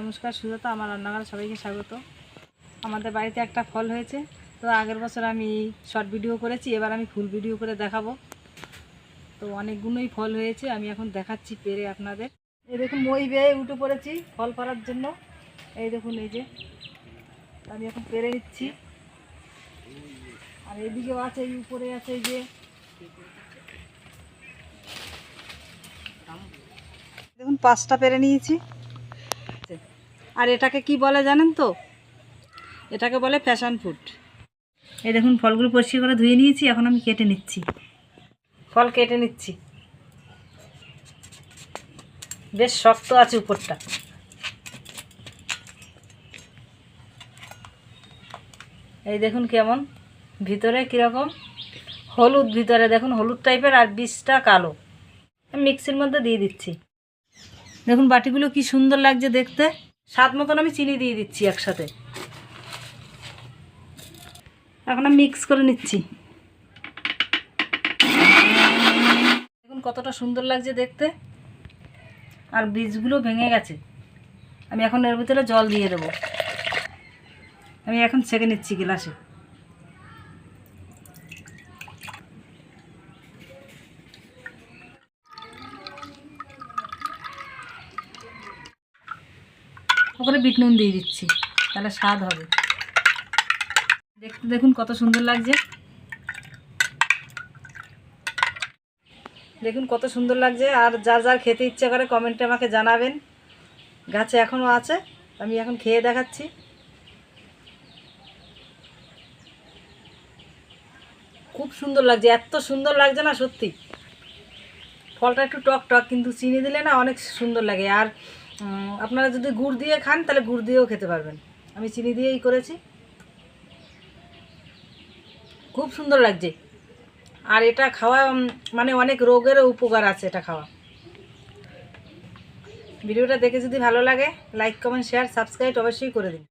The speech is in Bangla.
নমস্কার, সুজাতা। আমার রান্নাঘরে সবাইকে স্বাগত। আমাদের বাড়িতে একটা ফল হয়েছে। তো আগের বছর আমি শর্ট ভিডিও করেছি, এবার আমি ফুল ভিডিও করে দেখাবো। তো অনেকগুলোই ফল হয়েছে, আমি এখন দেখাচ্ছি পেরে আপনাদের। এই দেখুন, মই বেয়ে উঠে পড়েছি ফল পাড়ার জন্য। এই দেখুন, এই যে আমি এখন পেরে নিচ্ছি। আর এদিকেও আছে, এই উপরে আছে, এই যে। দেখুন, পাঁচটা পেরে নিয়েছি। আর এটাকে কি বলে জানেন তো? এটাকে বলে ফ্যাশন ফুড এই দেখুন ফলগুলো পরিষ্কার করে ধুয়ে নিয়েছি এখন আমি কেটে নিচ্ছি। ফল কেটে নিচ্ছি। বেশ শক্ত আছে উপরটা। এই দেখুন কেমন ভিতরে কীরকম? হলুদ ভিতরে দেখুন হলুদ টাইপের আর বীজটা কালো। মিক্সির মধ্যে দিয়ে দিচ্ছি। দেখুন বাটিগুলো কি সুন্দর লাগছে দেখতে। স্বাদ মতন আমি চিনি দিয়ে দিচ্ছি একসাথে। এখন আমি মিক্স করে নিচ্ছি। দেখুন কতটা সুন্দর লাগছে দেখতে। আর বীজগুলো ভেঙে গেছে। আমি এখন এর ভিতরে জল দিয়ে দেবো। আমি এখন ছেঁকে নিচ্ছি গ্লাসে। ওপরে বিট নুন দিয়ে দিচ্ছি, তাহলে স্বাদ হবে। দেখতে দেখুন কত সুন্দর লাগছে। দেখুন কত সুন্দর লাগছে, আর যার যার খেতে ইচ্ছে করে কমেন্টে আমাকে জানাবেন। গাছে এখনও আছে, আমি এখন খেয়ে দেখাচ্ছি। খুব সুন্দর লাগছে, এত সুন্দর লাগছে না সত্যি। ফলটা একটু টক টক, কিন্তু চিনি দিলে না অনেক সুন্দর লাগে। আর আপনারা যদি গুড় দিয়ে খান, তাহলে গুড় দিয়েও খেতে পারবেন। আমি চিনি দিয়েই করেছি। খুব সুন্দর লাগছে। আর এটা খাওয়া মানে অনেক রোগেরও উপকার আছে এটা খাওয়া। ভিডিওটা দেখে যদি ভালো লাগে লাইক কমেন্ট শেয়ার সাবস্ক্রাইব অবশ্যই করে দিন।